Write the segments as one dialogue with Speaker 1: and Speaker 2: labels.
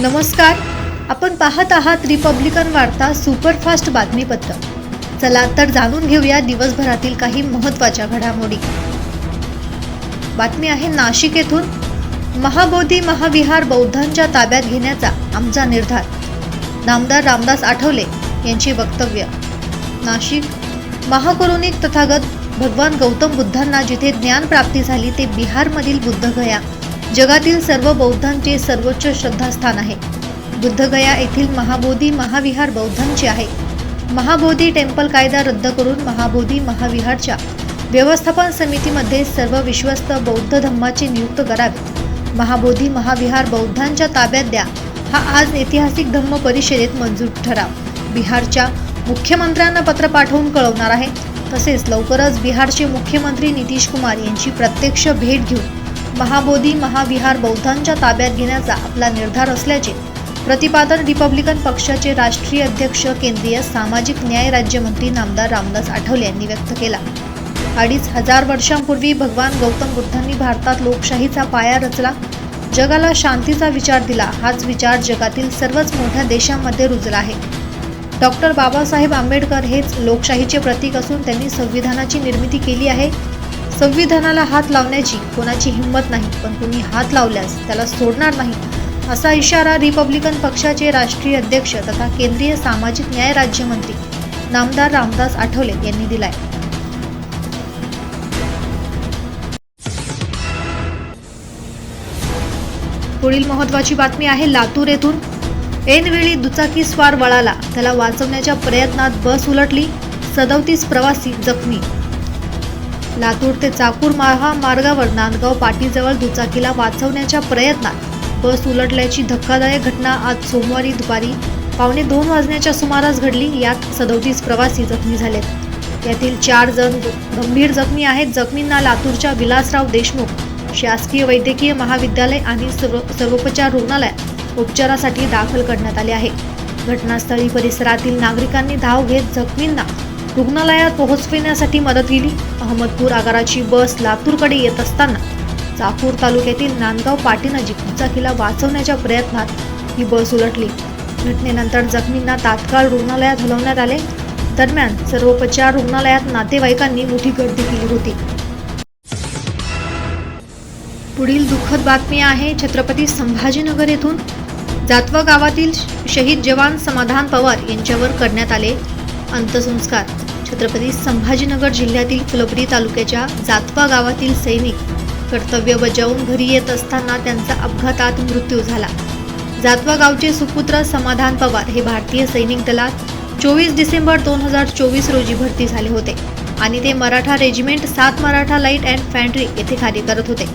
Speaker 1: नमस्कार. आपण पाहत आहात रिपब्लिकन वार्ता सुपरफास्ट बातमीपत्र. चला तर जाणून घेऊया दिवसभरातील काही महत्त्वाच्या घडामोडी. बातमी आहे नाशिक येथून. महाबोधी महाविहार बौद्धांच्या ताब्यात घेण्याचा आमचा निर्धार. नामदार रामदास आठवले यांचे वक्तव्य. नाशिक. महाकरुणिक तथागत भगवान गौतम बुद्धांना जिथे ज्ञान प्राप्ती झाली ते बिहारमधील बुद्धगया. जगातील सर्व बौद्धांचे सर्वोच्च श्रद्धास्थान आहे. बुद्धगया येथील महाबोधी महाविहार बौद्धांचे आहे. महाबोधी टेम्पल कायदा रद्द करून महाबोधी महाविहारच्या व्यवस्थापन समितीमध्ये सर्व विश्वस्त बौद्ध धम्माची नियुक्त करावे. महाबोधी महाविहार बौद्धांच्या ताब्यात द्या. हा आज ऐतिहासिक धम्म परिषदेत मंजूर ठराव. बिहारच्या मुख्यमंत्र्यांना पत्र पाठवून कळवणार आहे. तसेच लवकरच बिहारचे मुख्यमंत्री नितीश कुमार यांची प्रत्यक्ष भेट घेऊन महाबोधी महाविहार बौद्धांच्या ताब्यात घेण्याचा आपला निर्धार असल्याचे प्रतिपादन रिपब्लिकन पक्षाचे राष्ट्रीय अध्यक्ष केंद्रीय सामाजिक न्याय राज्यमंत्री नामदार रामदास आठवले यांनी व्यक्त केला. अडीच हजार वर्षांपूर्वी भगवान गौतम बुद्धांनी भारतात लोकशाहीचा पाया रचला. जगाला शांतीचा विचार दिला हाच विचार जगातील सर्वच मोठ्या देशांमध्ये रुजला आहे. डॉक्टर बाबासाहेब आंबेडकर हेच लोकशाहीचे प्रतीक असून त्यांनी संविधानाची निर्मिती केली आहे. संविधानाला हात लावण्याची कोणाची हिंमत नाही पण कुणी हात लावल्यास त्याला सोडणार नाही असा इशारा रिपब्लिकन पक्षाचे राष्ट्रीय अध्यक्ष तथा केंद्रीय सामाजिक न्याय राज्यमंत्री नामदार रामदास आठवले यांनी दिलाय. पुढील महत्वाची बातमी आहे लातूर येथून. ऐनवेळी दुचाकी स्वार वळाला त्याला वाचवण्याच्या प्रयत्नात बस उलटली सदोतीस प्रवासी जखमी लातूर ते चाकूर महामार्गावर नांदगाव पाटीजवळ दुचाकीला वाचवण्याच्या प्रयत्नात. बस उलटल्याची धक्कादायक घटना आज सोमवारी दुपारी पावणे दोन वाजण्याच्या सुमारास घडली. यात सदोतीस प्रवासी जखमी झालेत. यातील चार जण गंभीर जखमी आहेत. जखमींना लातूरच्या विलासराव देशमुख शासकीय वैद्यकीय महाविद्यालय आणि सर्व सर्वोपचार रुग्णालयात उपचारासाठी दाखल करण्यात आले आहे. घटनास्थळी परिसरातील नागरिकांनी धाव घेत जखमींना रुग्णालयात पोहोचविण्यासाठी मदत केली. अहमदपूर आगाराची बस लातूरकडे येत असताना चाकूर तालुक्यातील नांदगाव पाटीनजीक दुचाकीला वाचवण्याच्या प्रयत्नात ही बस उलटली. घटनेनंतर जखमींना तात्काळ रुग्णालयात हलवण्यात आले. दरम्यान सर्वोपचार रुग्णालयात नातेवाईकांनी मोठी गर्दी केली होती. पुढील दुःखद बातमी आहे छत्रपती संभाजीनगर येथून जातवा गावातील शहीद जवान समाधान पवार यांच्यावर करण्यात आले अंत्यसंस्कार. छत्रपती संभाजीनगर जिल्ह्यातील फुलंब्री तालुक्याच्या जातवा गावातील सैनिक कर्तव्य बजावून घरी येत असताना त्यांचा अपघातात मृत्यू झाला. जातवा गावचे सुपुत्र समाधान पवार हे भारतीय सैनिक दलात चोवीस डिसेंबर दोन हजार चोवीस रोजी भरती झाले होते आणि ते मराठा रेजिमेंट सात मराठा लाइट अँड फॅन्ट्री येथे कार्य करत होते.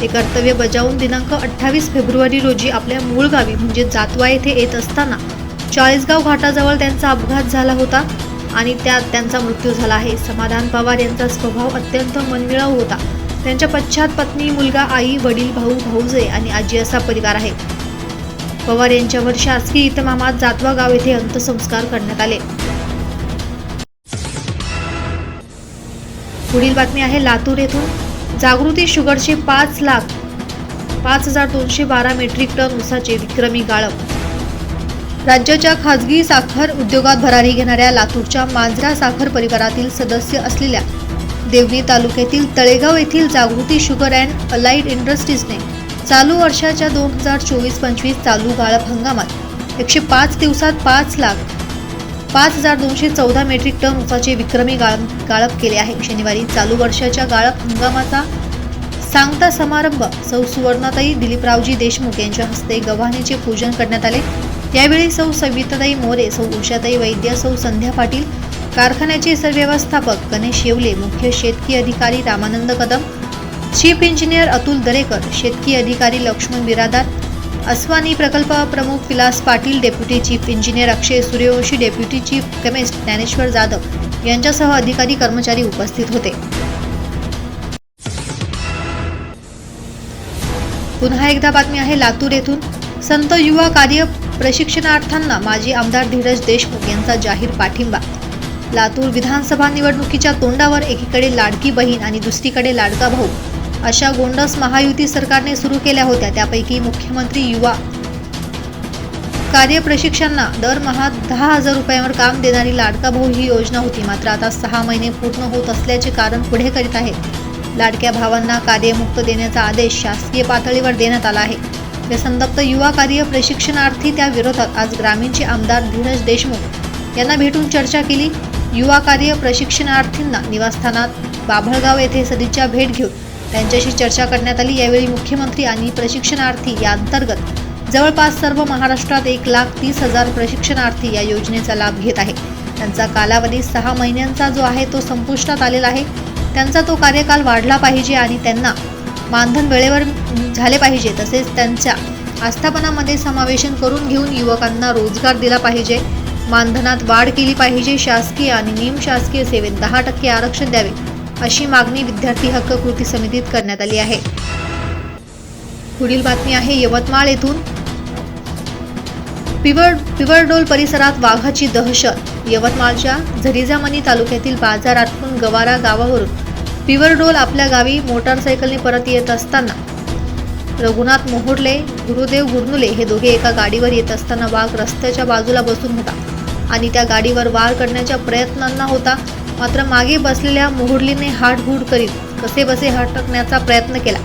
Speaker 1: ते कर्तव्य बजावून दिनांक अठ्ठावीस फेब्रुवारी रोजी आपल्या मूळ गावी म्हणजे जातवा येथे येत असताना चाळीसगाव घाटाजवळ त्यांचा अपघात झाला होता आणि त्यात त्यांचा मृत्यू झाला आहे. समाधान पवार यांचा स्वभाव अत्यंत मनमिळाऊ होता. त्यांच्या पश्चात पत्नी मुलगा आई वडील भाऊ भाऊजे आणि आजी असा परिवार आहे. पवार यांच्यावर शासकीय इतमामात जातवा गाव येथे अंत्यसंस्कार करण्यात आले. पुढील बातमी आहे लातूर येथून. जागृती शुगरचे पाच लाख पाच हजार दोनशे बारा मेट्रिक टन ऊसाचे विक्रमी गाळप. राज्याच्या खाजगी साखर उद्योगात भरारी घेणाऱ्या लातूरच्या मांजरा साखर परिवारातील सदस्य असलेल्या देवणी तालुक्यातील तळेगाव येथील जागृती शुगर अँड अलाइड इंडस्ट्रीजने चालू वर्षाच्या दोन हजार चोवीस पंचवीस चालू गाळप हंगामात एकशे पाच दिवसात पाच लाख पाच हजार दोनशे चौदा मेट्रिक टन ऊसाचे विक्रमी गाळप गाळप केले आहे. शनिवारी चालू वर्षाच्या गाळप हंगामाचा सांगता समारंभ सौ सुवर्णाताई दिलीपरावजी देशमुख यांच्या हस्ते गव्हाणीचे पूजन करण्यात आले. यावेळी सौ सविताताई मोरे सौ उषाताई वैद्य सौ संध्या पाटील कारखान्याचे सरव्यवस्थापक गणेश येवले मुख्य शेतकी अधिकारी रामानंद कदम चीफ इंजिनियर अतुल दरेकर शेतकी अधिकारी लक्ष्मण बिरादार अस्वानी प्रकल्प प्रमुख Vilas Patil deputy chief engineer Akshay Suryavanshi deputy chief chemist Dnyaneshwar Jadhav यांच्यासह अधिकारी कर्मचारी उपस्थित होते. पुन्हा एकदा बातमी आहे लातूर येथून. संत युवा कार्य प्रशिक्षणार्थांना माजी आमदार धीरज देशमुख यांचा जाहीर पाठिंबा. लातूर विधानसभा निवडणुकीच्या तोंडावर एकीकडे लाडकी बहीण आणि दुसरीकडे लाडका भाऊ. अशा गोंडस महायुती सरकारने सुरू केल्या होत्या त्यापैकी मुख्यमंत्री युवा. कार्यप्रशिक्षकांना दरमहा दहा हजार रुपयांवर काम देणारी लाडका भाऊ ही योजना होती. मात्र आता सहा महिने पूर्ण होत असल्याचे कारण पुढे करीत आहे लाडक्या भावांना कार्यमुक्त देण्याचा आदेश शासकीय पातळीवर देण्यात आला आहे. व्यसनदप्त युवा कार्य प्रशिक्षणार्थी त्या विरोधात आज ग्रामीणचे आमदार धीरज देशमुख यांना भेटून चर्चा केली. युवा कार्य प्रशिक्षणार्थींना निवासस्थानात बाभळगाव येथे सदिच्छा भेट घेऊन त्यांच्याशी चर्चा करण्यात आली. यावेळी मुख्यमंत्री आणि प्रशिक्षणार्थी या अंतर्गत जवळपास सर्व महाराष्ट्रात एक लाख तीस हजार प्रशिक्षणार्थी या योजनेचा लाभ घेत आहे त्यांचा कालावधी सहा महिन्यांचा जो आहे तो संपुष्टात आलेला आहे. त्यांचा तो कार्यकाल वाढला पाहिजे आणि त्यांना मानधन वेळेवर झाले पाहिजे तसेच त्यांच्या आस्थापनामध्ये समावेशन करून घेऊन युवकांना रोजगार दिला पाहिजे. मानधनात वाढ केली पाहिजे. शासकीय आणि निमशासकीय सेवेत दहा टक्के आरक्षण द्यावे अशी मागणी विद्यार्थी हक्क कृती समितीत करण्यात आली आहे. पुढील बातमी आहे यवतमाळ येथून. पिवर पिवरडोल परिसरात वाघाची दहशत यवतमाळच्या झरिजामणी तालुक्यातील बाजार आटपून गवारा गावावरून पिवरडोल आपल्या गावी मोटारसायकलने परत येत असताना. रघुनाथ मोहोडले गुरुदेव गुरनुले हे दोघे एका गाडीवर येत असताना वाघ रस्त्याच्या बाजूला बसून होता आणि त्या गाडीवर वार करण्याच्या प्रयत्नांना होता. मात्र मागे बसलेल्या मोहोडलीने हाडहूड करीत कसे बसे हटकण्याचा प्रयत्न केला.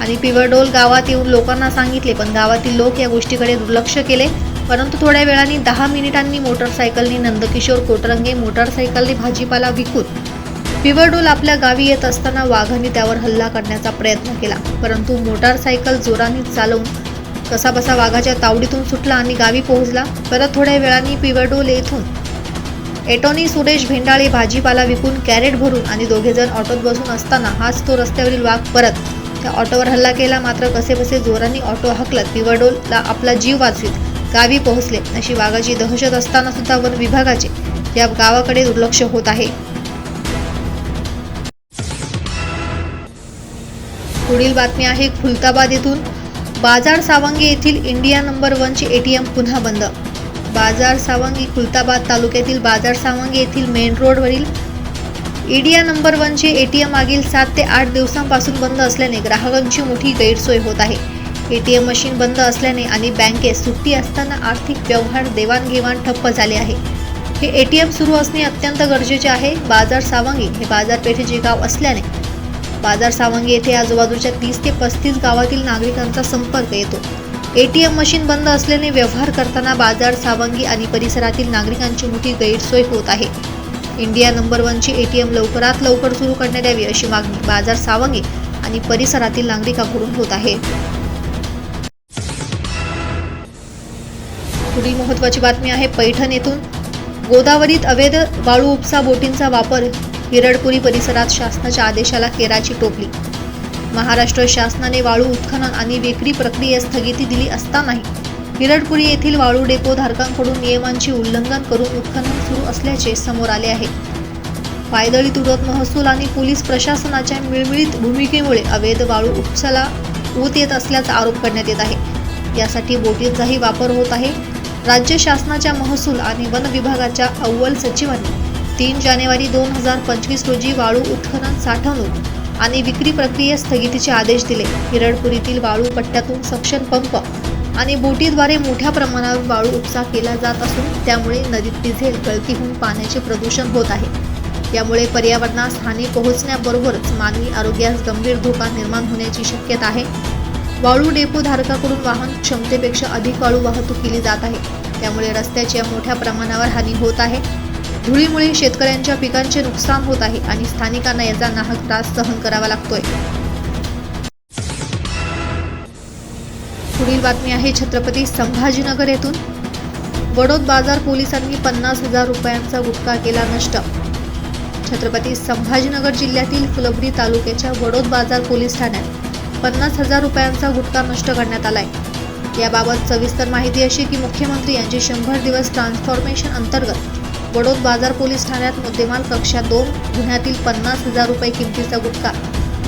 Speaker 1: आणि पिवरडोल गावात येऊन लोकांना सांगितले पण गावातील लोक या गोष्टीकडे दुर्लक्ष केले. परंतु थोड्या वेळाने दहा मिनिटांनी मोटरसायकलने नंदकिशोर कोटरंगे मोटरसायकलने भाजीपाला विकून पिवरडोल आपल्या गावी येत असताना वाघाने त्यावर हल्ला करण्याचा प्रयत्न केला. परंतु मोटारसायकल जोराने चालवून कसाबसा वाघाच्या तावडीतून सुटला आणि गावी पोहोचला. परत थोड्या वेळाने पिवडोल येथून एटोनी सुरेश भेंडाळे भाजीपाला विकून कॅरेट भरून आणि दोघेजण ऑटोत बसून असताना हाच तो रस्त्यावरील वाघ परत त्या ऑटोवर हल्ला केला. मात्र कसेबसे जोराने ऑटो हकलत पिवडोलला आपला जीव वाचवीत. गावी पोहोचले. अशी वाघाची दहशत असताना सुद्धा वन विभागाचे या गावाकडे दुर्लक्ष होत आहे. पुढील बातमी आहे खुलताबाद येथून बाजार सावंगी येथील इंडिया नंबर वनचे एम पुन्हा बंद. बाजार सावंगी खुलताबाद तालुक्यातील बाजार सावंगी येथील मेन रोडवरील इंडिया नंबर वनचे ए टी एम मागील सात ते आठ दिवसांपासून बंद असल्याने ग्राहकांची मोठी गैरसोय होत आहे. ए टी एम मशीन बंद असल्याने आणि बँकेत सुट्टी असताना आर्थिक व्यवहार देवाणघेवाण ठप्प झाले आहे. हे ए टी एम सुरू असणे अत्यंत गरजेचे आहे. बाजार सावंगी हे बाजारपेठेचे गाव असल्याने बाजार सावंगी येथे आजूबाजूच्या तीस ते पस्तीस गावातील नागरिकांचा संपर्क येतो. एटीएम मशीन बंद असल्याने व्यवहार करताना बाजार सावंगी आणि परिसरातील नागरिकांची मोठी गैरसोय होत आहे. इंडिया नंबर वनची एटीएम लवकरात लवकर सुरू करण्यात यावी अशी मागणी बाजार सावंगी आणि परिसरातील नागरिकांकडून होत आहे. पुढील महत्वाची बातमी आहे पैठण येथून. गोदावरीत अवैध वाळू उपसा बोटींचा वापर हिरडपुरी परिसरात शासनाच्या आदेशाला केराची टोपली. महाराष्ट्र शासनाने वाळू उत्खनन आणि विक्री प्रक्रियेस स्थगिती दिली असतानाही हिरडपुरी येथील वाळू डेपो धारकांकडून नियमांचे उल्लंघन करून उत्खनन सुरू असल्याचे समोर आले आहे. पायदळी तुडत महसूल आणि पोलीस प्रशासनाच्या मिळमिळीत भूमिकेमुळे अवैध वाळू उपसाला होत येत असल्याचा आरोप करण्यात येत आहे. यासाठी बोटींचाही वापर होत आहे. राज्य शासनाच्या महसूल आणि वन विभागाच्या अव्वल सचिवांनी तीन जानेवारी दोन हजार पंचवीस रोजी वाळू उत्खनन साठवणूक आणि विक्री प्रक्रियेस स्थगितीचे आदेश दिले. हिरडपुरीतील वाळू पट्ट्यातून सक्शन पंप आणि बोटीद्वारे मोठ्या प्रमाणावर वाळू उपसा केला जात असून त्यामुळे नदीत तिथे गळती होऊन पाण्याचे प्रदूषण होत आहे. यामुळे पर्यावरणास हानी पोहोचण्याबरोबरच मानवी आरोग्यास गंभीर धोका निर्माण होण्याची शक्यता आहे. वाळू डेपो धारकाकडून वाहन क्षमतेपेक्षा अधिक वाळू वाहतूक केली जात आहे. त्यामुळे रस्त्याची मोठ्या प्रमाणावर हानी होत आहे. धुळीमुळे शेतकऱ्यांच्या पिकांचे नुकसान होत आहे आणि स्थानिकांना याचा नाहक त्रास सहन करावा लागतोय. पुढील बातमी आहे छत्रपती संभाजीनगर येथून. वडोद बाजार पोलिसांनी पन्नास हजार रुपयांचा गुटखा केला नष्ट. छत्रपती संभाजीनगर जिल्ह्यातील फुलबरी तालुक्याच्या वडोद बाजार पोलीस ठाण्यात पन्नास हजार रुपयांचा गुटखा नष्ट करण्यात आलाय. याबाबत सविस्तर माहिती अशी की मुख्यमंत्री यांची शंभर दिवस ट्रान्सफॉर्मेशन अंतर्गत वडोद बाजार पोलीस ठाण्यात मुद्देमाल कक्षा दोन गुन्ह्यातील पन्नास हजार रुपये किमतीचा गुटखा.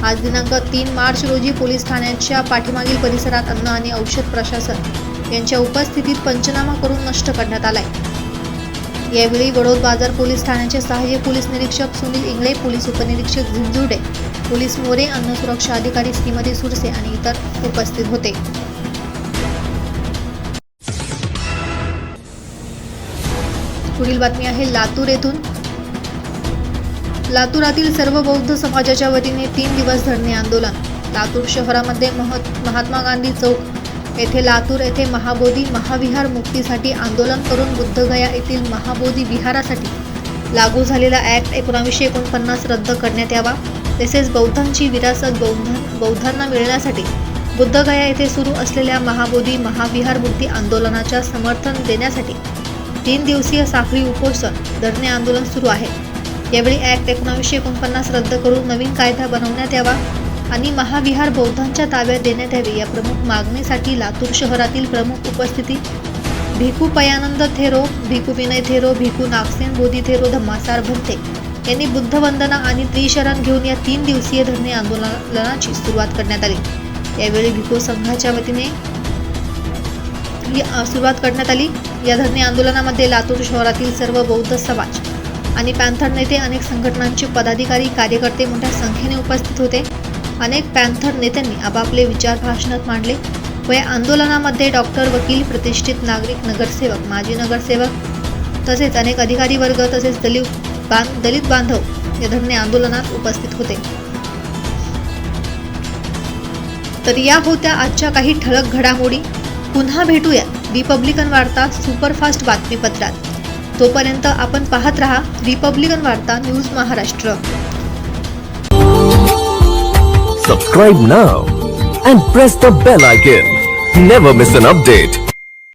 Speaker 1: आज दिनांक तीन मार्च रोजी पोलीस ठाण्याच्या पाठीमागील परिसरात अन्न आणि औषध प्रशासन यांच्या उपस्थितीत पंचनामा करून नष्ट करण्यात आलाय. यावेळी वडोद बाजार पोलीस ठाण्याचे सहाय्यक पोलीस निरीक्षक सुनील इंगळे पोलीस उपनिरीक्षक झिंजुर्डे पोलीस मोरे अन्न सुरक्षा अधिकारी श्रीमती सुरसे आणि इतर उपस्थित होते. पुढील बातमी आहे लातूर येथून. लातूरातील सर्व बौद्ध समाजाच्या वतीने तीन दिवस धरणे आंदोलन. लातूर शहरामध्ये महत महात्मा गांधी चौक येथे लातूर येथे महाबोधी महाविहार मुक्तीसाठी आंदोलन करून बुद्धगया येथील महाबोधी विहारासाठी लागू झालेला ॲक्ट एकोणावीसशे एकोणपन्नास रद्द करण्यात यावा. तसेच बौद्धांची विरासत बौद्ध बौद्धांना मिळण्यासाठी बुद्धगया येथे सुरू असलेल्या महाबोधी महाविहार मुक्ती आंदोलनाच्या समर्थन देण्यासाठी तीन दिवसीय साखळी उपोषण धरणे आंदोलन सुरू आहे. यावेळी ॲक्ट एकोणावीसशे एकोणपन्नास रद्द करून नवीन कायदा बनवण्यात यावा आणि महाविहार बौद्धांच्या ताब्यात देण्यात यावे या प्रमुख मागणीसाठी लातूर शहरातील प्रमुख उपस्थिती भिकू पयानंद थेरो भिकू विनय थेरो भिकू नागसेन बोधी थेरो धम्मासार भंते यांनी बुद्ध वंदना आणि त्रिशरण घेऊन या तीन दिवसीय धरणे आंदोलनाची सुरुवात करण्यात आली. यावेळी भिको संघाच्या वतीने सुरुवात करण्यात आली. या धरणे आंदोलनामध्ये लातूर शहरातील सर्व बौद्ध समाज आणि पॅन्थर नेते अनेक संघटनांचे पदाधिकारी कार्यकर्ते मोठ्या संख्येने उपस्थित होते. अनेक पॅन्थर नेत्यांनी आपापले विचार भाषणात मांडले व या आंदोलनामध्ये डॉक्टर वकील प्रतिष्ठित नागरिक नगरसेवक माजी नगरसेवक तसेच अनेक अधिकारी वर्ग तसेच दलित बांध दलित बांधव या धरणे आंदोलनात उपस्थित होते. तर या होत्या आजच्या काही ठळक घडामोडी. पुन्हा भेटूया रिपब्लिकन वार्ता सुपरफास्ट बातमीपत्रात. तोपर्यंत आपण पाहत रहा Republican Varta news Maharashtra.
Speaker 2: Subscribe now and press the bell icon never miss an update